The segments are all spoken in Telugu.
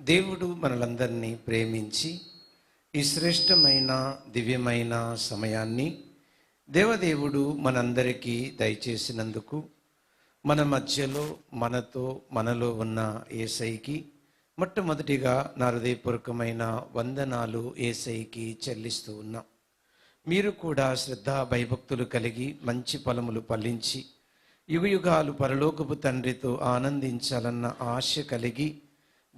దేవుడు మనలందరినీ ప్రేమించి ఈ శ్రేష్టమైన దివ్యమైన సమయాన్ని దేవదేవుడు మనందరికీ దయచేసినందుకు మన మధ్యలో మనతో మనలో ఉన్న ఏసైకి మొట్టమొదటిగా నా హృదయపూర్వకమైన వందనాలు ఏసైకి చెల్లిస్తూ ఉన్నాం. మీరు కూడా శ్రద్ధ భయభక్తులు కలిగి మంచి ఫలములు ఫలించి యుగయుగాలు పరలోకపు తండ్రితో ఆనందించాలన్న ఆశ కలిగి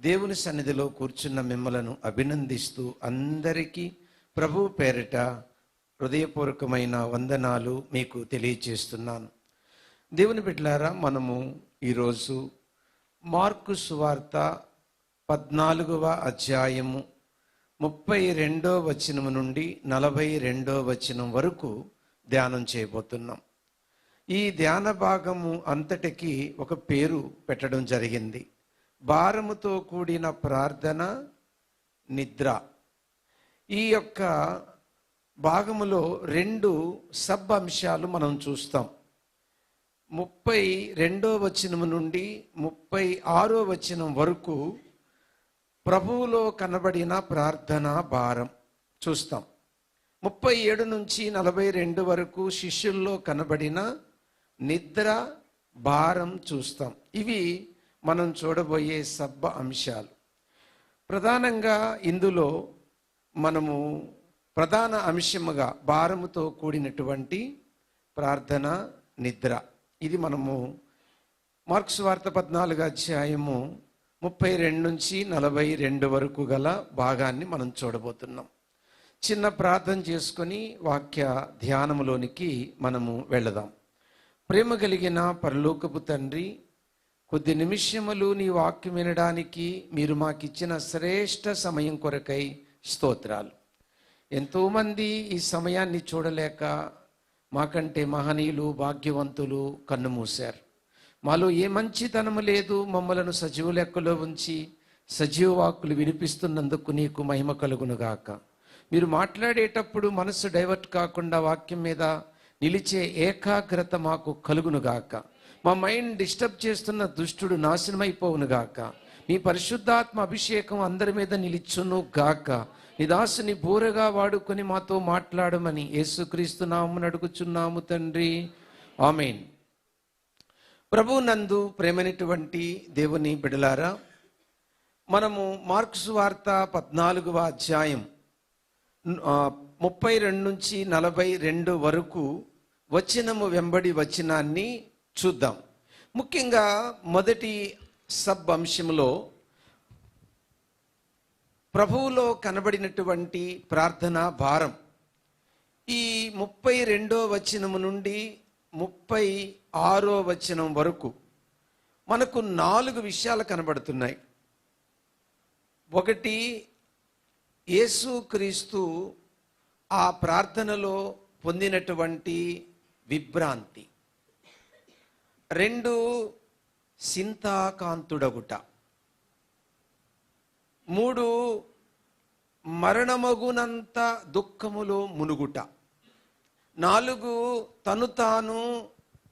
దేవుని సన్నిధిలో కూర్చున్న మిమ్మలను అభినందిస్తూ అందరికీ ప్రభు పేరిట హృదయపూర్వకమైన వందనాలు మీకు తెలియచేస్తున్నాను. దేవుని బిడ్డలారా మనము ఈరోజు మార్కు సువార్త పద్నాలుగవ అధ్యాయము ముప్పై రెండో వచనం నుండి నలభై రెండో వచనం వరకు ధ్యానం చేయబోతున్నాం. ఈ ధ్యాన భాగము అంతటికి ఒక పేరు పెట్టడం జరిగింది. భారముతో కూడిన ప్రార్థన నిద్ర. ఈ యొక్క భాగములో రెండు సబ్ అంశాలు మనం చూస్తాం. ముప్పై రెండో వచనం నుండి ముప్పై ఆరో వచనం వరకు ప్రభువులో కనబడిన ప్రార్థన భారం చూస్తాం. ముప్పై ఏడు నుంచి నలభై రెండు వరకు శిష్యుల్లో కనబడిన నిద్ర భారం చూస్తాం. ఇవి మనం చూడబోయే సబ్బ అంశాలు. ప్రధానంగా ఇందులో మనము ప్రధాన అంశముగా భారముతో కూడినటువంటి ప్రార్థన నిద్ర. ఇది మనము మార్క్స్ వార్త పద్నాలుగు అధ్యాయము ముప్పై రెండు నుంచి నలభై రెండు వరకు గల భాగాన్ని మనం చూడబోతున్నాం. చిన్న ప్రార్థన చేసుకొని వాక్య ధ్యానములోనికి మనము వెళదాం. ప్రేమ కలిగిన పరలోకపు తండ్రి కొద్ది నిమిషములు నీ వాక్యం వినడానికి మీరు మాకిచ్చిన శ్రేష్ట సమయం కొరకై స్తోత్రాలు. ఎంతోమంది ఈ సమయాన్ని చూడలేక మాకంటే మహనీయులు భాగ్యవంతులు కన్నుమూశారు మాలో ఏ మంచితనము లేదు మమ్మలను సజీవ లెక్కలో ఉంచి సజీవ వాక్కులు వినిపిస్తున్నందుకు నీకు మహిమ కలుగునుగాక. మీరు మాట్లాడేటప్పుడు మనసు డైవర్ట్ కాకుండా వాక్యం మీద నిలిచే ఏకాగ్రత మాకు కలుగునుగాక. మా మైండ్ డిస్టర్బ్ చేస్తున్న దుష్టుడు నాశనమైపోవును గాక. మీ పరిశుద్ధాత్మ అభిషేకం అందరి మీద నిలిచును గాక. నీ దాసుని బూరగా వాడుకొని మాతో మాట్లాడమని యేసుక్రీస్తు నామమున అడుగుచున్నాము తండ్రి. ఆమెన్. ప్రభు నందు ప్రేమైనటువంటి దేవుని బిడలారా మనము మార్క్స్ వార్త పద్నాలుగవ అధ్యాయం ముప్పై రెండు నుంచి నలభై రెండు వరకు వచనము వెంబడి వచనాన్ని చూద్దాం. ముఖ్యంగా మొదటి సబ్ అంశంలో ప్రభువులో కనబడినటువంటి ప్రార్థన భారం. ఈ ముప్పై రెండో వచనము నుండి ముప్పై ఆరో వచనం వరకు మనకు నాలుగు విషయాలు కనబడుతున్నాయి. ఒకటి యేసుక్రీస్తు ఆ ప్రార్థనలో పొందినటువంటి విభ్రాంతి. రెండు సింతాకాంతుడగుట మూడు మరణమగునంత దుఃఖములో మునుగుట. నాలుగు తను తాను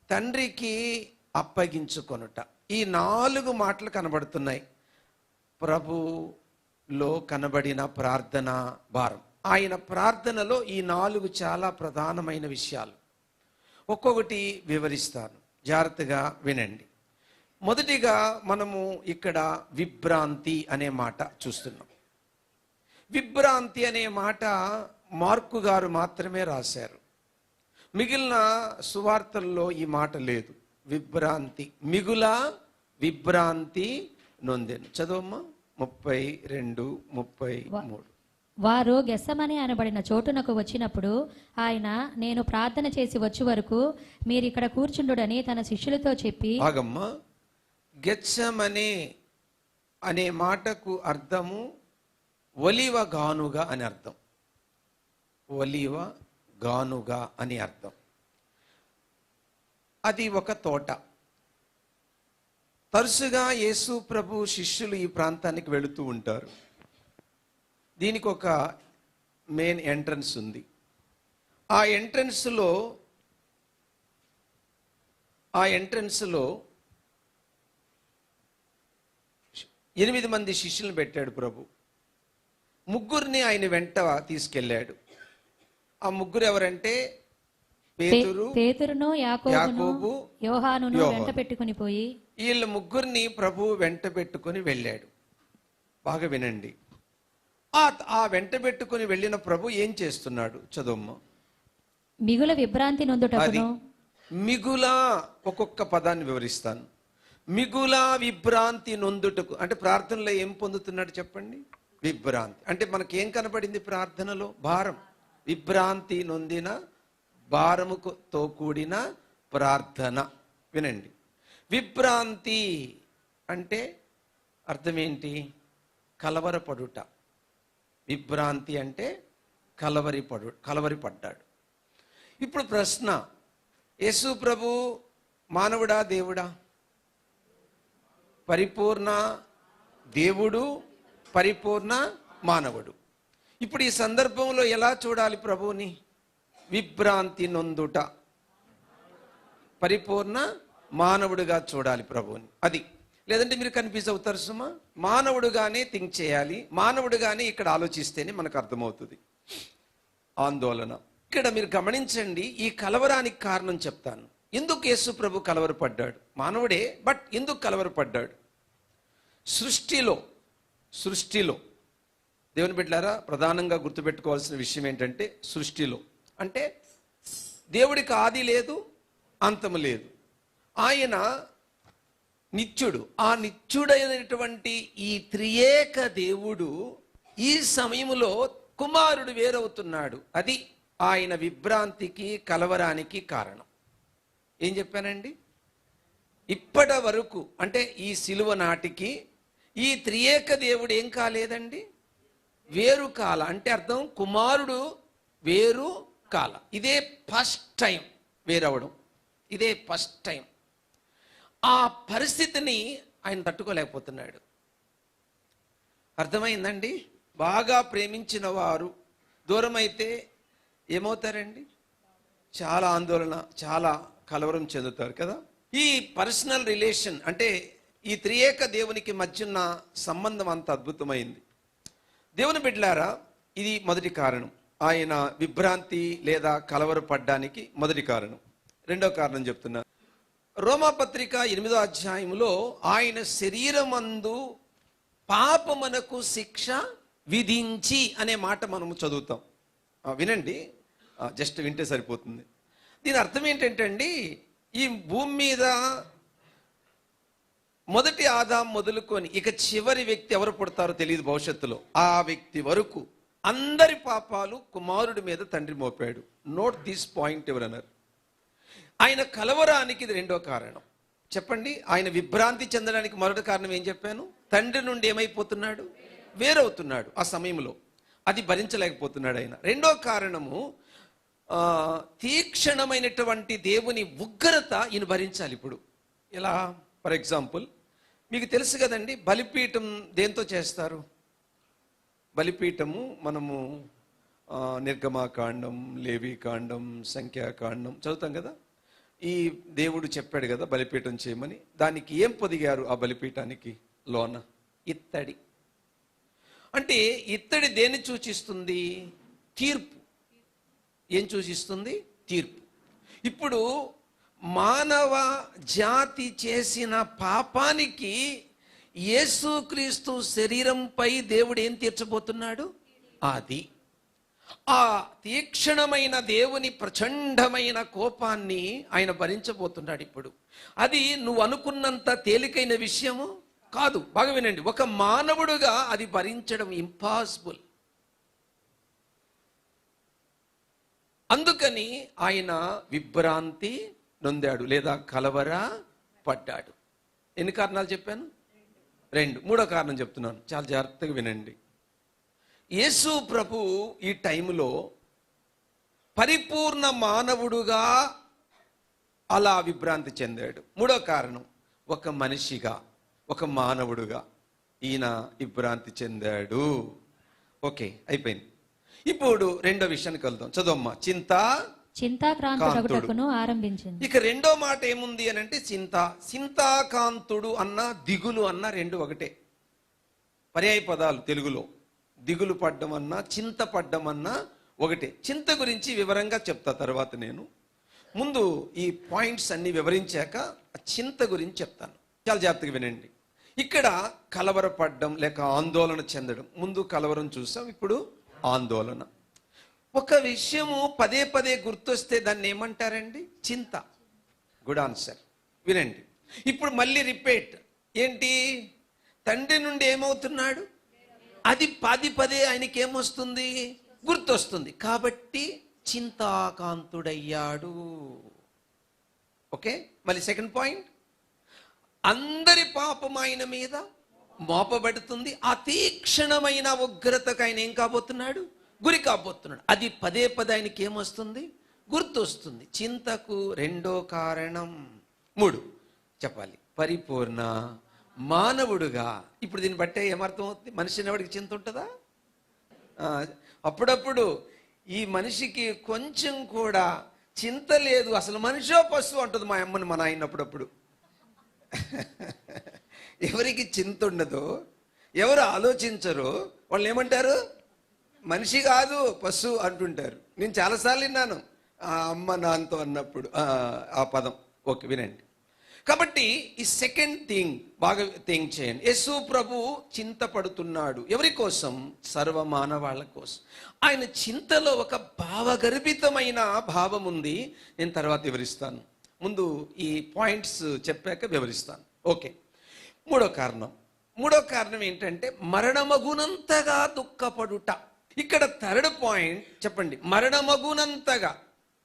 తండ్రికి అప్పగించుకొనుట. ఈ నాలుగు మాటలు కనబడుతున్నాయి. ప్రభులో కనబడిన ప్రార్థన భారం. ఆయన ప్రార్థనలో ఈ నాలుగు చాలా ప్రధానమైన విషయాలు. ఒక్కొక్కటి వివరిస్తాను. జాగ్రత్తగా వినండి. మొదటిగా మనము ఇక్కడ విభ్రాంతి అనే మాట చూస్తున్నాం. విభ్రాంతి అనే మాట మార్కు గారు మాత్రమే రాశారు. మిగిలిన సువార్తల్లో ఈ మాట లేదు. విభ్రాంతి మిగుల విభ్రాంతి నొందెను. చదవమ్మా. ముప్పై రెండు ముప్పై మూడు. వారు గెస్సమని అనబడిన చోటునకు వచ్చినప్పుడు ఆయన నేను ప్రార్థన చేసి వచ్చే వరకు మీరు ఇక్కడ కూర్చుండుడని తన శిష్యులతో చెప్పి ఆగమ్మా గెచ్చమనే అనే మాటకు అర్థము ఒలివ గానుగా అని అర్థం. ఒలివ గానుగా అని అర్థం. అది ఒక తోట. తరచుగా యేసు ప్రభు శిష్యులు ఈ ప్రాంతానికి వెళుతూ ఉంటారు. దీనికి ఒక మెయిన్ ఎంట్రన్స్ ఉంది. ఆ ఎంట్రన్స్లో ఆ ఎంట్రన్స్లో ఎనిమిది మంది శిష్యులను పెట్టాడు ప్రభు. ముగ్గురిని ఆయన వెంట తీసుకెళ్ళాడు. ఆ ముగ్గురు ఎవరంటే పేతురు పే- పేతురును యాకోబును యాకోబు, యోహానును యోహాను. వెంట పెట్టుకుని పోయి వీళ్ళ ముగ్గురిని ప్రభు వెంట పెట్టుకొని వెళ్ళాడు. బాగా వినండి. ఆ ఆ వెంట పెట్టుకొని వెళ్ళిన ప్రభు ఏం చేస్తున్నాడు? చదువు మిగుల విభ్రాంతి నొందుటకును? మిగులా ఒక్కొక్క పదాన్ని వివరిస్తాను. మిగులా విభ్రాంతి నొందుటకు అంటే ప్రార్థనలో ఏం పొందుతున్నాడు చెప్పండి? విభ్రాంతి. అంటే మనకేం కనపడింది ప్రార్థనలో? భారం. విభ్రాంతి నొందిన భారముతో కూడిన ప్రార్థన. వినండి. విభ్రాంతి అంటే అర్థం ఏంటి కలవరపడుట. విభ్రాంతి అంటే కలవరి పడు కలవరి పడ్డాడు ఇప్పుడు ప్రశ్న యేసు ప్రభు మానవుడా దేవుడా? పరిపూర్ణ దేవుడు పరిపూర్ణ మానవుడు. ఇప్పుడు ఈ సందర్భంలో ఎలా చూడాలి ప్రభువుని? విభ్రాంతి నొందుట. పరిపూర్ణ మానవుడిగా చూడాలి ప్రభువుని. అది. లేదంటే మీరు కన్ఫ్యూజ్ అవుతారు సుమా? మానవుడుగానే థింక్ చేయాలి. మానవుడుగానే ఇక్కడ ఆలోచిస్తేనే మనకు అర్థమవుతుంది. ఆందోళన. ఇక్కడ మీరు గమనించండి ఈ కలవరానికి కారణం చెప్తాను. ఎందుకు యేసు ప్రభు కలవరపడ్డాడు? మానవుడే బట్ ఎందుకు కలవరపడ్డాడు? సృష్టిలో సృష్టిలో. దేవుని బిడ్డారా ప్రధానంగా గుర్తుపెట్టుకోవాల్సిన విషయం ఏంటంటే సృష్టిలో. అంటే దేవుడికి ఆది లేదు అంతము లేదు. ఆయన నిత్యుడు. ఆ నిత్యుడైనటువంటి ఈ త్రియేక దేవుడు ఈ సమయంలో కుమారుడు వేరవుతున్నాడు. అది ఆయన విభ్రాంతికి కలవరానికి కారణం. ఏం చెప్పానండి? ఇప్పటి వరకు అంటే ఈ సిలువ నాటికి ఈ త్రియేక దేవుడు ఏం కాలేదండి? వేరు కాల. అంటే అర్థం కుమారుడు వేరు కాల. ఇదే ఫస్ట్ టైం వేరవడం. ఇదే ఫస్ట్ టైం. ఆ పరిస్థితిని ఆయన తట్టుకోలేకపోతున్నాడు. అర్థమైందండి? బాగా ప్రేమించిన వారు దూరమైతే ఏమవుతారండి? చాలా ఆందోళన చాలా కలవరం చెందుతారు కదా? ఈ పర్సనల్ రిలేషన్ అంటే ఈ త్రియేక దేవునికి మధ్య ఉన్న సంబంధం అంత అద్భుతమైంది. దేవుని బిడ్డలారా ఇది మొదటి కారణం. ఆయన విభ్రాంతి లేదా కలవరపడ్డానికి మొదటి కారణం. రెండో కారణం చెప్తున్నా. రోమాపత్రిక ఎనిమిదో అధ్యాయంలో ఆయన శరీరమందు పాపమునకు శిక్ష విధించి అనే మాట మనము చదువుతాం. వినండి. జస్ట్ వింటే సరిపోతుంది. దీని అర్థం ఏంటంటే అండి ఈ భూమి మీద మొదటి ఆదాం మొదలుకొని ఇక చివరి వ్యక్తి ఎవరు పుడతారో తెలియదు భవిష్యత్తులో. ఆ వ్యక్తి వరకు అందరి పాపాలు కుమారుడి మీద తండ్రి మోపాడు. నోట్ దిస్ పాయింట్ ఎవరన్నారు ఆయన కలవరానికి ఇది రెండో కారణం. చెప్పండి ఆయన విభ్రాంతి చెందడానికి మరొక కారణం ఏం చెప్పాను? తండ్రి నుండి ఏమైపోతున్నాడు? వేరవుతున్నాడు ఆ సమయంలో. అది భరించలేకపోతున్నాడు ఆయన. రెండో కారణము తీక్షణమైనటువంటి దేవుని ఉగ్రత ఈయన భరించాలి ఇప్పుడు. ఎలా? ఫర్ ఎగ్జాంపుల్ మీకు తెలుసు కదండి బలిపీఠం దేంతో చేస్తారు? బలిపీఠము మనము నిర్గమాకాండం లేవీకాండం సంఖ్యాకాండం చదువుతాం కదా? ఈ దేవుడు చెప్పాడు కదా బలిపీఠం చేయమని. దానికి ఏం పొదిగారు ఆ బలిపీఠానికి? లోన. ఇత్తడి. అంటే ఇత్తడి దేన్ని సూచిస్తుంది? తీర్పు. ఏం సూచిస్తుంది? తీర్పు. ఇప్పుడు మానవ జాతి చేసిన పాపానికి యేసుక్రీస్తు శరీరంపై దేవుడు ఏం తీర్చబోతున్నాడు? అది ఆ తీక్షణమైన దేవుని ప్రచండమైన కోపాన్ని ఆయన భరించబోతున్నాడు ఇప్పుడు. అది నువ్వు అనుకున్నంత తేలికైన విషయము కాదు. బాగా వినండి. ఒక మానవుడుగా అది భరించడం ఇంపాసిబుల్ అందుకని ఆయన విభ్రాంతి నొందాడు లేదా కలవర పడ్డాడు. ఎన్ని కారణాలు చెప్పాను? రెండు. మూడో కారణం చెప్తున్నాను. చాలా జాగ్రత్తగా వినండి. యేసు ప్రభు ఈ టైంలో పరిపూర్ణ మానవుడుగా అలా విభ్రాంతి చెందాడు. మూడో కారణం ఒక మనిషిగా ఒక మానవుడుగా ఈయన విభ్రాంతి చెందాడు. ఓకే అయిపోయింది. ఇప్పుడు రెండో విషయానికి వెళ్దాం. చదవమ్మా. చింత ఆరంభించింది. ఇక రెండో మాట ఏముంది అని అంటే చింత. చింతాకాంతుడు అన్న దిగులు అన్న రెండు ఒకటే. పర్యాయ పదాలు తెలుగులో. దిగులు పడ్డమన్నా చింత పడ్డమన్నా ఒకటే. చింత గురించి వివరంగా చెప్తా తర్వాత నేను. ముందు ఈ పాయింట్స్ అన్ని వివరించాక చింత గురించి చెప్తాను. చాలా జాగ్రత్తగా వినండి. ఇక్కడ కలవరపడ్డం లేక ఆందోళన చెందడం. ముందు కలవరం చూసాం ఇప్పుడు ఆందోళన. ఒక విషయము పదే పదే గుర్తొస్తే దాన్ని ఏమంటారండి? చింత. గుడ్ ఆన్సర్ వినండి. ఇప్పుడు మళ్ళీ రిపీట్ ఏంటి? తండ్రి నుండి ఏమవుతున్నాడు? అది పది పదే ఆయనకి ఏమొస్తుంది గుర్తొస్తుంది. కాబట్టి చింతాకాంతుడయ్యాడు. ఓకే? మళ్ళీ సెకండ్ పాయింట్ అందరి పాపం ఆయన మీద మోపబడుతుంది. ఆ తీక్షణమైన ఉగ్రతకు ఆయన ఏం కాబోతున్నాడు? గురి కాబోతున్నాడు. అది పదే పదే ఆయనకి ఏమొస్తుంది గుర్తొస్తుంది. చింతకు రెండో కారణం. మూడు. చెప్పాలి. పరిపూర్ణ మానవుడుగా. ఇప్పుడు దీన్ని బట్టే ఏమర్థం అవుతుంది మనిషి అనేవాడికి చింత ఉంటుందా? అప్పుడప్పుడు ఈ మనిషికి కొంచెం కూడా చింత లేదు. అసలు మనిషో పశువు అంటుంది మా అమ్మని మా నాయన అప్పుడప్పుడు. ఎవరికి చింత ఉండదు. ఎవరు ఆలోచించరు. వాళ్ళు ఏమంటారు? మనిషి కాదు పశువు అంటుంటారు. నేను చాలాసార్లు విన్నాను. ఆ అమ్మ నాన్నతో అన్నప్పుడు ఆ, ఆ పదం. ఓకే వినండి. కాబట్టి ఈ సెకండ్ థింగ్ బాగా థింక్ చేయండి. యేసు ప్రభు చింతపడుతున్నాడు ఎవరి కోసం? సర్వమానవాళ్ళ కోసం. ఆయన చింతలో ఒక భావగర్భితమైన భావం ఉంది. నేను తర్వాత వివరిస్తాను. ముందు ఈ పాయింట్స్ చెప్పాక వివరిస్తాను. ఓకే. మూడో కారణం. మూడో కారణం ఏంటంటే మరణమగునంతగా దుఃఖపడుట. ఇక్కడ థర్డ్ పాయింట్ చెప్పండి. మరణమగునంతగా.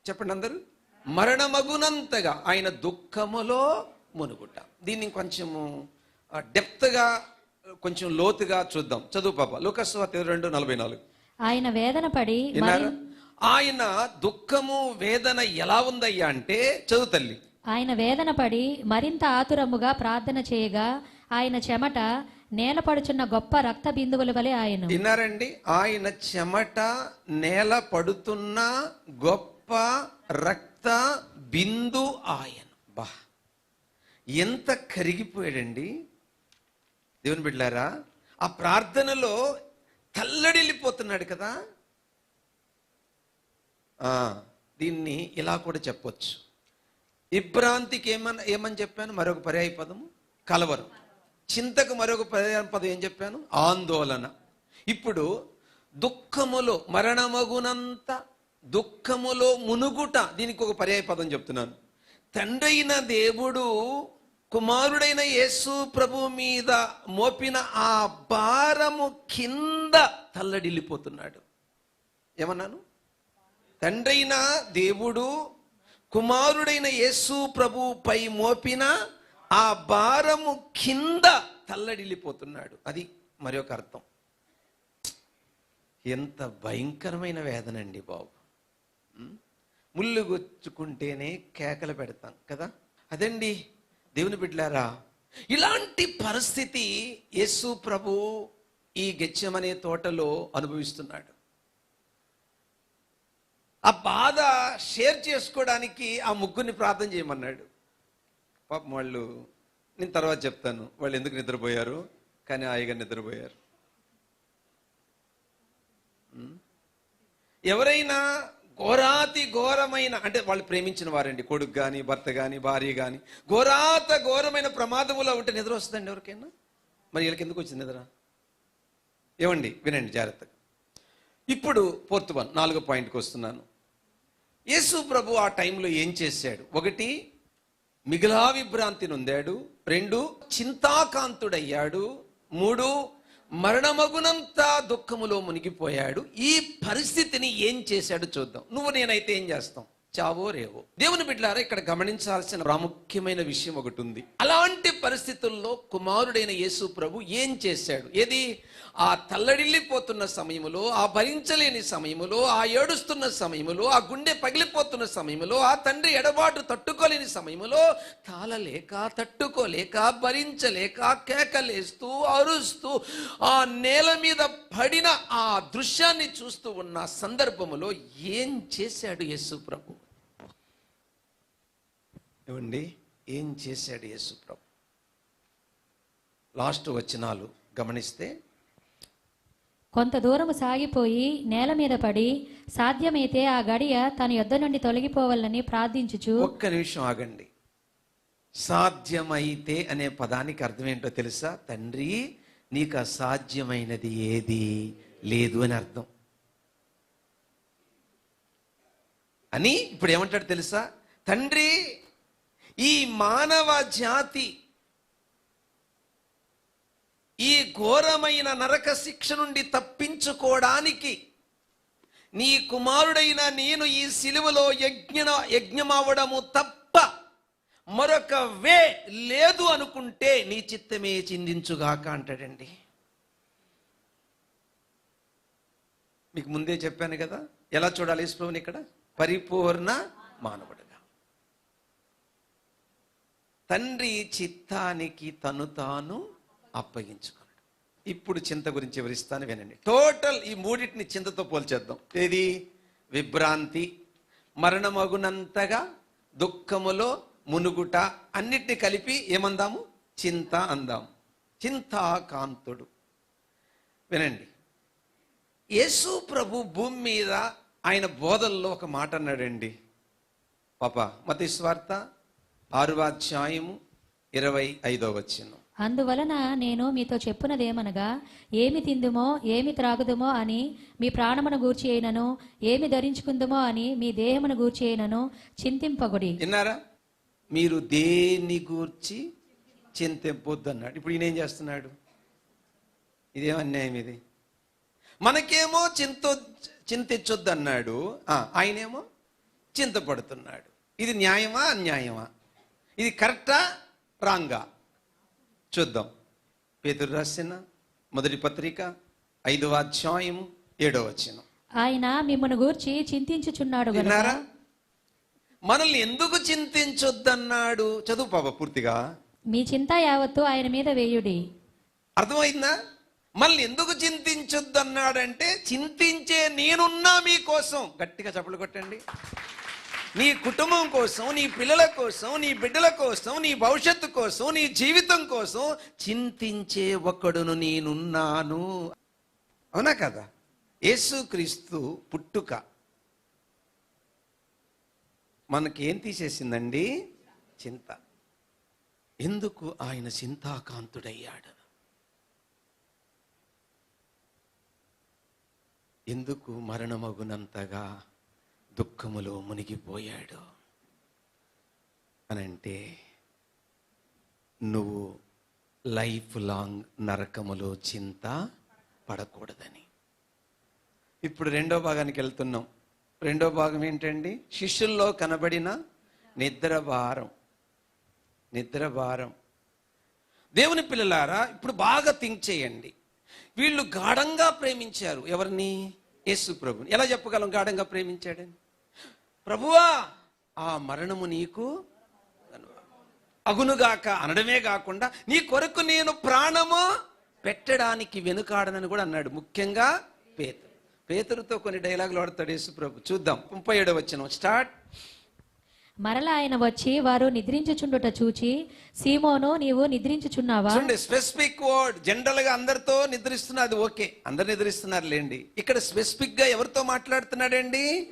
చెప్పండి అందరూ. మరణమగునంతగా ఆయన దుఃఖములో మునుగుట. దీన్ని కొంచెము డెప్త్గా కొంచెం లోతుగా చూద్దాం. చదువు పాప. లోకస్వాతి రెండు నలభై నాలుగు. ఆయన వేదన పడి ఆయన దుఃఖము వేదన ఎలా ఉందయ్యా అంటే చదువు తల్లి. ఆయన వేదన పడి మరింత ఆతురముగా ప్రార్థన చేయగా ఆయన చెమట నేలపడుచున్న గొప్ప రక్త బిందువుల వలె ఆయన. విన్నారండి? ఆయన చెమట నేల పడుతున్న గొప్ప రక్త బిందు ఆయన. బా. ఎంత కరిగిపోయాడండి. దేవుని బిడ్డారా ఆ ప్రార్థనలో తల్లడిల్లిపోతున్నాడు కదా. ఆ, దీన్ని ఇలా కూడా చెప్పొచ్చు. ఇబ్రాంతికి ఏమని ఏమని చెప్పాను? మరొక పర్యాయ పదము కలవరం. చింతకు మరొక పర్యాయ పదం ఏం చెప్పాను? ఆందోళన. ఇప్పుడు దుఃఖములో మరణమగునంత దుఃఖములో మునుగుట దీనికి ఒక పర్యాయ పదం చెప్తున్నాను. తండ్రైన దేవుడు కుమారుడైన యేసు ప్రభు మీద మోపిన ఆ భారము కింద తల్లడిల్లిపోతున్నాడు. ఏమన్నాను? తండ్రైన దేవుడు కుమారుడైన యేసు ప్రభుపై మోపిన ఆ భారము కింద తల్లడిల్లిపోతున్నాడు. అది మరి ఒక అర్థం. ఎంత భయంకరమైన వేదన అండి బాబు. ముళ్ళు గుచ్చుకుంటేనే కేకలు పెడతాం కదా? అదండి దేవుని బిడ్డలారా ఇలాంటి పరిస్థితి యేసు ప్రభు ఈ గెచ్చమనే తోటలో అనుభవిస్తున్నాడు. ఆ బాధ షేర్ చేసుకోవడానికి ఆ ముగ్గురిని ప్రార్థన చేయమన్నాడు. పాపం వాళ్ళు నేను తర్వాత చెప్తాను వాళ్ళు ఎందుకు నిద్రపోయారు? కానీ హాయిగా నిద్రపోయారు. ఎవరైనా ఘోరాతి ఘోరమైన అంటే వాళ్ళు ప్రేమించిన వారండి. కొడుకు కానీ భర్త కానీ భార్య కానీ ఘోరాత ఘోరమైన ప్రమాదములో ఉంటే నిద్ర వస్తుందండి ఎవరికైనా? మరి వీళ్ళకి ఎందుకు వచ్చింది నిద్ర? ఏమండి? వినండి జాగ్రత్తగా. ఇప్పుడు ఫోర్త్ వన్ నాలుగో పాయింట్కి వస్తున్నాను. యేసు ప్రభు ఆ టైంలో ఏం చేశాడు? ఒకటి మిగిలా విభ్రాంతి నొందాడు. రెండు చింతాకాంతుడయ్యాడు. మూడు మరణమగునంతా దుఃఖములో మునిగిపోయాడు. ఈ పరిస్థితిని ఏం చేశాడు చూద్దాం. నువ్వు నేనైతే ఏం చేస్తాం? చావో రేవో. దేవుని బిడ్డారా ఇక్కడ గమనించాల్సిన ప్రాముఖ్యమైన విషయం ఒకటి ఉంది. అలాంటి పరిస్థితుల్లో కుమారుడైన యేసు ప్రభు ఏం చేశాడు? ఏది? ఆ తల్లడిల్లిపోతున్న సమయములో ఆ భరించలేని సమయములో ఆ ఏడుస్తున్న సమయములో ఆ గుండె పగిలిపోతున్న సమయంలో ఆ తండ్రి ఎడబాటు తట్టుకోలేని సమయములో తాళలేక తట్టుకోలేక భరించలేక కేకలేస్తూ అరుస్తూ ఆ నేల మీద పడిన ఆ దృశ్యాన్ని చూస్తూ ఉన్న సందర్భములో ఏం చేశాడు యేసు ప్రభు? ఏమండి? ఏం చేశాడు యేసు ప్రభు? లాస్ట్ వచనాలు గమనిస్తే కొంత దూరము సాగిపోయి నేల మీద పడి సాధ్యమైతే ఆ గడియ తన యొద్ద నుండి తొలగిపోవాలని ప్రార్థించుచు. ఒక్క నిమిషం ఆగండి. సాధ్యమైతే అనే పదానికి అర్థం ఏంటో తెలుసా? తండ్రి నీకు అసాధ్యమైనది ఏది లేదు అని అర్థం. అని ఇప్పుడు ఏమంటాడు తెలుసా? తండ్రి ఈ మానవ జాతి ఈ ఘోరమైన నరక శిక్ష నుండి తప్పించుకోవడానికి నీ కుమారుడైన నేను ఈ సిలువలో యజ్ఞ యజ్ఞమవడము తప్ప మరొక వే లేదు అనుకుంటే నీ చిత్తమే చిందించుగాక అంటాడండి. మీకు ముందే చెప్పాను కదా ఎలా చూడాలి యేసుప్రభుని ఇక్కడ? పరిపూర్ణ మానవుడుగా. తండ్రి చిత్తానికి తను తాను అప్పగించుకున్నాడు. ఇప్పుడు చింత గురించి వివరిస్తాను వినండి. టోటల్ ఈ మూడింటిని చింతతో పోల్చేద్దాం. ఏది? విభ్రాంతి మరణమగునంతగా దుఃఖములో మునుగుట అన్నిటిని కలిపి ఏమందాము? చింత అందాం చింతాకాంతుడు. వినండి. యేసు ప్రభు భూమి మీద ఆయన బోధల్లో ఒక మాట అన్నాడండి. పాప మత స్వార్త ఆరవ అధ్యాయము ఇరవై ఐదో వచ్చిన అందువలన నేను మీతో చెప్పునదేమనగా ఏమి తిందుమో ఏమి త్రాగుదుమో అని మీ ప్రాణమును గూర్చి అయినను ఏమి ధరించుకుందుమో అని మీ దేహమును గూర్చి అయినను చింతింపగుడి విన్నారా? మీరు దేన్ని గూర్చి చింతింపొద్దు అన్నాడు ఇప్పుడు ఈయన ఏం చేస్తున్నాడు? ఇదేం అన్యాయం ఇది? మనకేమో చింత చింతించొద్దు అన్నాడు ఆయనేమో చింతపడుతున్నాడు. ఇది న్యాయమా అన్యాయమా? ఇది కరెక్టా రాంగా? చూద్దాం. పేతురు రాసిన మొదటి పత్రిక ఐదవ అధ్యాయము ఏడవ వచనం. ఆయన మిమ్మల్ని గూర్చి చింతించుచున్నాడు విన్నారా? మనల్ని ఎందుకు చింతించొద్దన్నాడు? చదువు పాప పూర్తిగా. మీ చింత యావత్తు ఆయన మీద వేయుడి. అర్థమైందా? మనల్ని ఎందుకు చింతించొద్దన్నాడంటే చింతించే నేనున్నా మీకోసం గట్టిగా చప్పలు కొట్టండి. నీ కుటుంబం కోసం నీ పిల్లల కోసం నీ బిడ్డల కోసం నీ భవిష్యత్తు కోసం నీ జీవితం కోసం చింతించే ఒకడును నేనున్నాను. అవునా కదా? యేసుక్రీస్తు పుట్టుక. మనకేం తీసేసిందండి? చింత. ఎందుకు ఆయన చింతాకాంతుడయ్యాడు? ఎందుకు మరణమగునంతగా దుఃఖములో మునిగిపోయాడు? అనంటే నువ్వు లైఫ్ లాంగ్ నరకములో చింత పడకూడదని. ఇప్పుడు రెండో భాగానికి వెళ్తున్నాం. రెండో భాగం ఏంటండి? శిష్యుల్లో కనబడిన నిద్ర భారం. నిద్ర భారం. దేవుని పిల్లలారా ఇప్పుడు బాగా థింక్ చేయండి. వీళ్ళు గాఢంగా ప్రేమించారు. ఎవరిని? యేసు ప్రభుని. ఎలా చెప్పగలం గాఢంగా ప్రేమించాడని? ప్రభువా ఆ మరణము నీకు అగునుగాక అనడమే కాకుండా నీ కొరకు నేను ప్రాణము పెట్టడానికి వెనుకాడనని కూడా అన్నాడు. ముఖ్యంగా పేత పేతురుతో కొన్ని డైలాగులు వాడతాడు యేసు ప్రభు చూద్దాం. ముప్పై ఏడో వచ్చిన స్టార్ట్. మరలా ఆయన వచ్చి వారు నిద్రించుచుండుట చూచి సీమోను నీవు నిద్రించుచున్నావా? చూడండి స్పెసిఫిక్ వర్డ్ జనరల్గా అందరితో నిద్రిస్తున్నారు అది ఓకే. అందరు నిద్రిస్తున్నారు లేండి ఇక్కడ స్పెసిఫిక్గా ఎవరితో మాట్లాడుతున్నాడండి?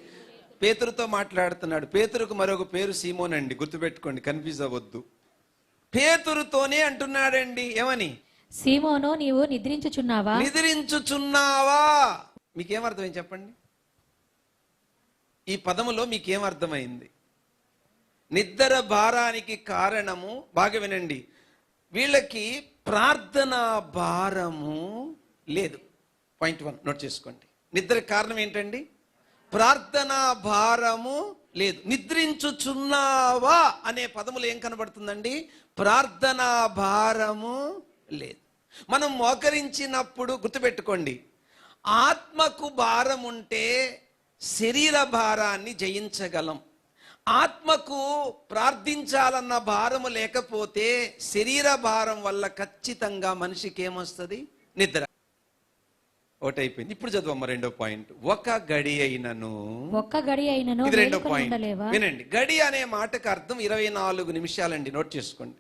పేతురుతో మాట్లాడుతున్నాడు. పేతురుకు మరొక పేరు సీమోన్ అండి గుర్తుపెట్టుకోండి కన్ఫ్యూజ్ అవ్వద్దు. పేతురుతోనే అంటున్నాడండి. ఏమని? సీమోను నీవు నిద్రించుచున్నావా? నిద్రించుచున్నావా? మీకేమర్థమైంది చెప్పండి? ఈ పదములో మీకేం అర్థమైంది? నిద్ర భారానికి కారణము బాగా వినండి. వీళ్ళకి ప్రార్థన భారము లేదు. పాయింట్ వన్ నోట్ చేసుకోండి. నిద్ర కారణం ఏంటండి? ప్రార్థన భారము లేదు. నిద్రించుచున్నావా అనే పదములు ఏం కనబడుతుందండి? ప్రార్థన భారము లేదు. మనం మోకరించినప్పుడు గుర్తుపెట్టుకోండి. ఆత్మకు భారం ఉంటే శరీర భారాన్ని జయించగలం. ఆత్మకు ప్రార్థించాలన్న భారము లేకపోతే శరీర భారం వల్ల ఖచ్చితంగా మనిషికి ఏమొస్తుంది? నిద్ర. ఒకటైపోయింది. ఇప్పుడు చదువమ్మ రెండో పాయింట్. ఒక గడి అయినను ఒక్క గడి అయినను ఇది రెండో పాయింట్. వినండి. గడి అనే మాటకు అర్థం ఇరవై నాలుగు నిమిషాలండి. నోట్ చేసుకోండి.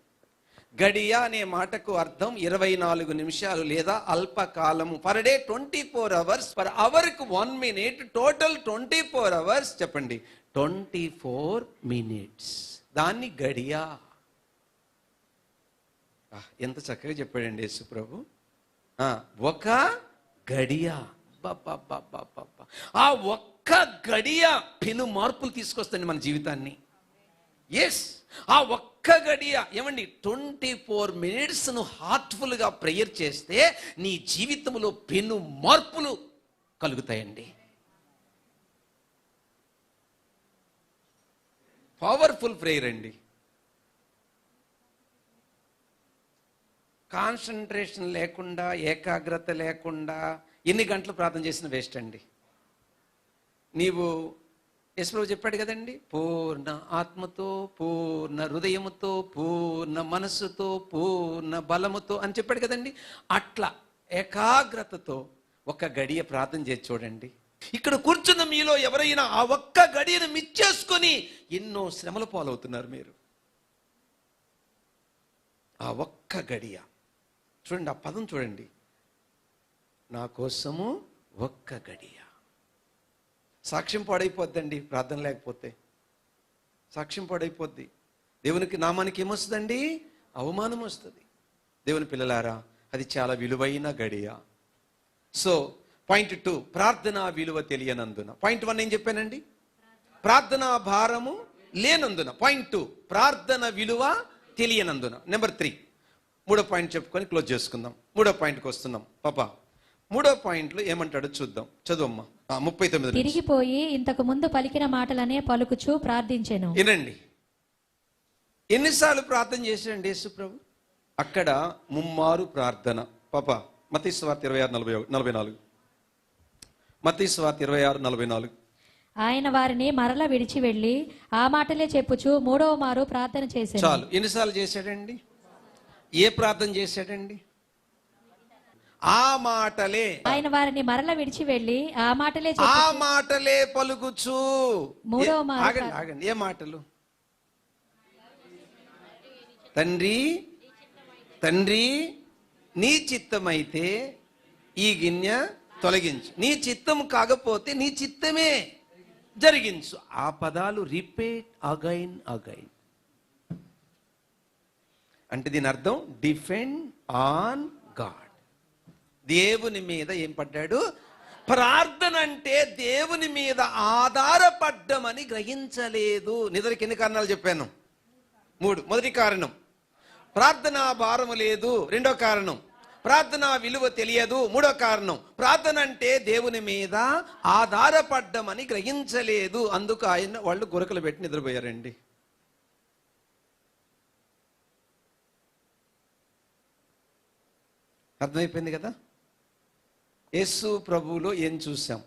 గడియ అనే మాటకు అర్థం ఇరవై నాలుగు నిమిషాలు లేదా అల్పకాలము. Per day twenty four hours per అవర్కు one minute total twenty four hours చెప్పండి. ట్వంటీ ఫోర్ మినిట్స్ దాన్ని గడియా. ఎంత చక్కగా చెప్పాడండి యేసు ఒక గడియ. ఆ ఒక్క గడియ పెను మార్పులు తీసుకొస్తుంది మన జీవితాన్ని. ఎస్ ఆ ఒక్క గడియ ఏమండి? ట్వంటీ ఫోర్ మినిట్స్ హార్ట్ఫుల్గా ప్రేయర్ చేస్తే నీ జీవితంలో పెను మార్పులు కలుగుతాయండి. పవర్ఫుల్ ప్రేయర్ అండి. కాన్సన్ట్రేషన్ లేకుండా ఏకాగ్రత లేకుండా ఎన్ని గంటలు ప్రార్థన చేసిన వేస్ట్ అండి. నీవు యశ్వరావు చెప్పాడు కదండి? పూర్ణ ఆత్మతో పూర్ణ హృదయముతో పూర్ణ మనస్సుతో పూర్ణ బలముతో అని చెప్పాడు కదండి? అట్లా ఏకాగ్రతతో ఒక గడియ ప్రార్థన చేసి చూడండి. ఇక్కడ కూర్చున్న మీలో ఎవరైనా ఆ ఒక్క గడియను మిచ్చేసుకొని ఎన్నో శ్రమల పాలవుతున్నారు మీరు. ఆ ఒక్క గడియ. చూడండి ఆ పదం చూడండి. నా కోసము ఒక్క గడియ. సాక్ష్యం పాడైపోద్దండి ప్రార్థన లేకపోతే. సాక్ష్యం పాడైపోద్ది. దేవునికి నామానికి ఏమొస్తుందండి? అవమానం వస్తుంది. దేవుని పిల్లలారా అది చాలా విలువైన గడియ. సో పాయింట్ టూ ప్రార్థన విలువ తెలియనందున. పాయింట్ వన్ ఏం చెప్పానండి? ప్రార్థనా భారము లేనందున. పాయింట్ టూ ప్రార్థన విలువ తెలియనందున. Number three. మూడో పాయింట్ చెప్పుకొని క్లోజ్ చేసుకుందాం. మూడో పాయింట్కి వస్తున్నాం. పాప. మూడో పాయింట్లో ఏమంటాడో చూద్దాం. చదువమ్మా. ముప్పై తొమ్మిది. తిరిగిపోయి ఇంతకు ముందు పలికిన మాటలనే పలుకుచూ ప్రార్థించెను. వినండి. ఎన్నిసార్లు ప్రార్థన చేశాడండి యేసు ప్రభు అక్కడ ముమ్మారు ప్రార్థన. పాప మతీ స్వార్త ఇరవై ఆరు నలభై నలభై నాలుగు. మతీ స్వార్త ఇరవై ఆరు నలభై నాలుగు. ఆయన వారిని మరల విడిచి వెళ్ళి ఆ మాటలే చెప్పుచు మూడవ మారు ప్రార్థన చేశాను. చాలు. ఎన్నిసార్లు చేశాడండి? ఏ ప్రార్థన చేశాడండి? ఆ మాటలే. ఆయన వారిని మరల విడిచి వెళ్ళి ఆ మాటలే ఆ మాటలే పలుకుచు. మూడవ ఏ- మాట. ఆగండి ఆగండి. ఏ మాటలు? తండ్రి తండ్రి నీ చిత్తమైతే ఈ గిన్నె తొలగించు. నీ చిత్తం కాకపోతే నీ చిత్తమే జరిగించు. ఆ పదాలు రిపీట్ అగైన్ అగైన్. అంటే దీని అర్థం డిఫెండ్ ఆన్ గాడ్. దేవుని మీద ఏం పడ్డాడు? ప్రార్థన అంటే దేవుని మీద ఆధారపడ్డమని గ్రహించలేదు. నిద్రకి ఎన్ని కారణాలు చెప్పాను? మూడు. మొదటి కారణం ప్రార్థన భారము లేదు. రెండో కారణం ప్రార్థన విలువ తెలియదు. మూడో కారణం ప్రార్థన అంటే దేవుని మీద ఆధారపడ్డమని గ్రహించలేదు. అందుకు ఆయన వాళ్ళు గురకలు పెట్టి నిద్రపోయారండి. అర్థమైపోయింది కదా? యేసు ప్రభువులో ఏం చూసాం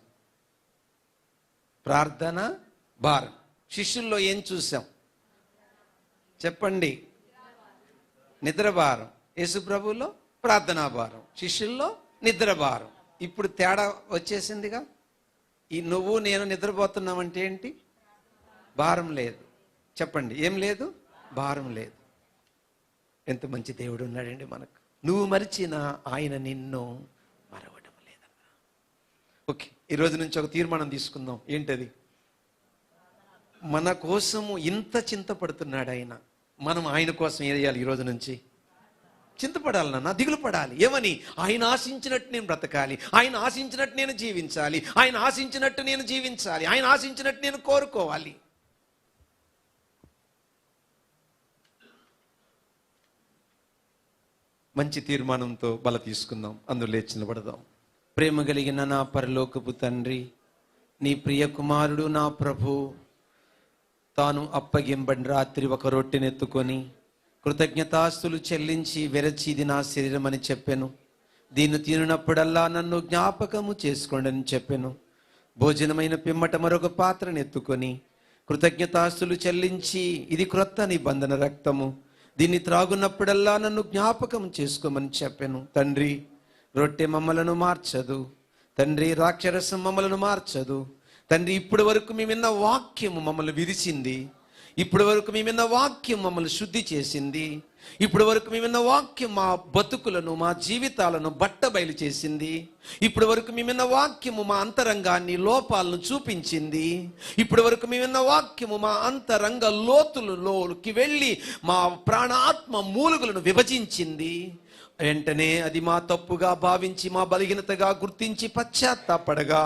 ప్రార్థన భారం. శిష్యుల్లో ఏం చూసాం చెప్పండి. నిద్ర భారం. యేసు ప్రభువులో ప్రార్థనా భారం. శిష్యుల్లో నిద్ర భారం. ఇప్పుడు తేడా వచ్చేసిందిగా? ఈ నువ్వు నేను నిద్రపోతున్నామంటే ఏంటి? భారం లేదు. చెప్పండి. ఏం లేదు? భారం లేదు. ఎంత మంచి దేవుడు ఉన్నాడండి మనకు. నువ్వు మరిచిన ఆయన నిన్ను ఓకే ఈ రోజు నుంచి ఒక తీర్మానం తీసుకుందాం. ఏంటది? మన కోసము ఇంత చింతపడుతున్నాడు ఆయన. మనం ఆయన కోసం ఏం చేయాలి ఈ రోజు నుంచి? చింతపడాలి నాన్న దిగులు పడాలి. ఏమని? ఆయన ఆశించినట్టు నేను బ్రతకాలి. ఆయన ఆశించినట్టు నేను జీవించాలి. ఆయన ఆశించినట్టు నేను జీవించాలి. ఆయన ఆశించినట్టు నేను కోరుకోవాలి. మంచి తీర్మానంతో బల తీసుకుందాం. అందులో లేచి నిలబడదాం. ప్రేమ కలిగిన నా పరలోకపు తండ్రి నీ ప్రియ కుమారుడు నా ప్రభు తాను అప్పగింబడి రాత్రి ఒక రొట్టెనెత్తుకొని కృతజ్ఞతాస్తులు చెల్లించి వెరచిది నా శరీరం అని చెప్పాను. దీన్ని తినప్పుడల్లా నన్ను జ్ఞాపకము చేసుకోండి అని చెప్పాను. భోజనమైన పిమ్మట మరొక పాత్రను ఎత్తుకొని కృతజ్ఞతాస్తులు చెల్లించి ఇది క్రొత్త నిబంధన రక్తము. దీన్ని త్రాగున్నప్పుడల్లా నన్ను జ్ఞాపకం చేసుకోమని చెప్పాను. తండ్రి రొట్టె మమ్మలను మార్చదు. తండ్రి రాక్షరసం మమ్మలను మార్చదు. తండ్రి ఇప్పటి వరకు మేము విన్న వాక్యము మమ్మల్ని విరిచింది ఇప్పటి వరకు మీ విన్న వాక్యం మమ్మల్ని శుద్ధి చేసింది. ఇప్పటి వరకు మేము విన్న వాక్యం మా బతుకులను మా జీవితాలను బట్టబయలు చేసింది. ఇప్పటి వరకు మేము విన్న వాక్యము మా అంతరంగాన్ని లోపాలను చూపించింది. ఇప్పటి వరకు మేము విన్న వాక్యము మా అంతరంగ లోతులలోకి వెళ్ళి మా ప్రాణాత్మ మూలుగులను విభజించింది. వెంటనే అది మా తప్పుగా భావించి మా బలహీనతగా గుర్తించి పశ్చాత్తాపడగా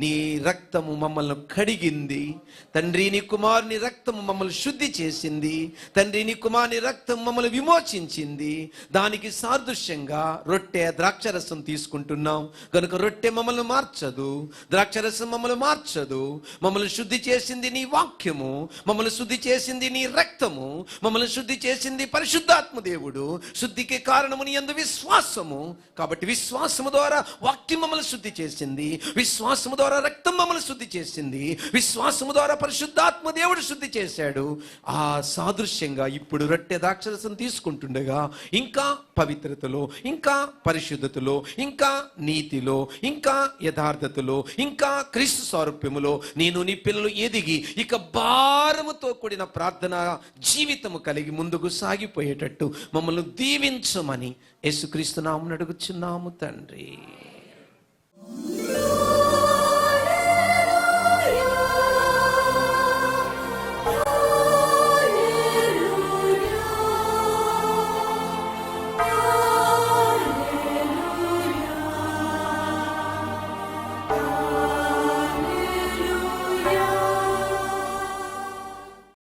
నీ రక్తము మమ్మల్ని కడిగింది. తండ్రి నీ కుమారుని రక్తము మమ్మల్ని శుద్ధి చేసింది. తండ్రి నీ కుమారుని రక్తం మమ్మల్ని విమోచించింది. దానికి సాదృశ్యంగా రొట్టె ద్రాక్షరసం తీసుకుంటున్నాం. కనుక రొట్టె మమ్మల్ని మార్చదు. ద్రాక్షరసం మమ్మల్ని మార్చదు. మమ్మల్ని శుద్ధి చేసింది నీ వాక్యము. మమ్మల్ని శుద్ధి చేసింది నీ రక్తము. మమ్మల్ని శుద్ధి చేసింది పరిశుద్ధాత్మ దేవుడు. శుద్ధికి కారణము నీ అందు విశ్వాసము. కాబట్టి విశ్వాసము ద్వారా వాక్యం మమ్మల్ని శుద్ధి చేసింది. విశ్వాసము ద్వారా రక్తం మమ్మల్ని శుద్ధి చేసింది. విశ్వాసము ద్వారా పరిశుద్ధాత్మ దేవుడు శుద్ధి చేశాడు. ఆ సాదృశ్యంగా ఇప్పుడు రొట్టె దాక్షరసం తీసుకుంటుండగా ఇంకా పవిత్రతలో ఇంకా పరిశుద్ధతలో ఇంకా నీతిలో ఇంకా యథార్థతలో ఇంకా క్రీస్తు స్వరూప్యములో నేను నీ పిల్లలు ఎదిగి ఇక భారముతో కూడిన ప్రార్థన జీవితము కలిగి ముందుకు సాగిపోయేటట్టు మమ్మల్ని దీవించమని యేసుక్రీస్తు నామం అడుగుచున్నాము తండ్రి.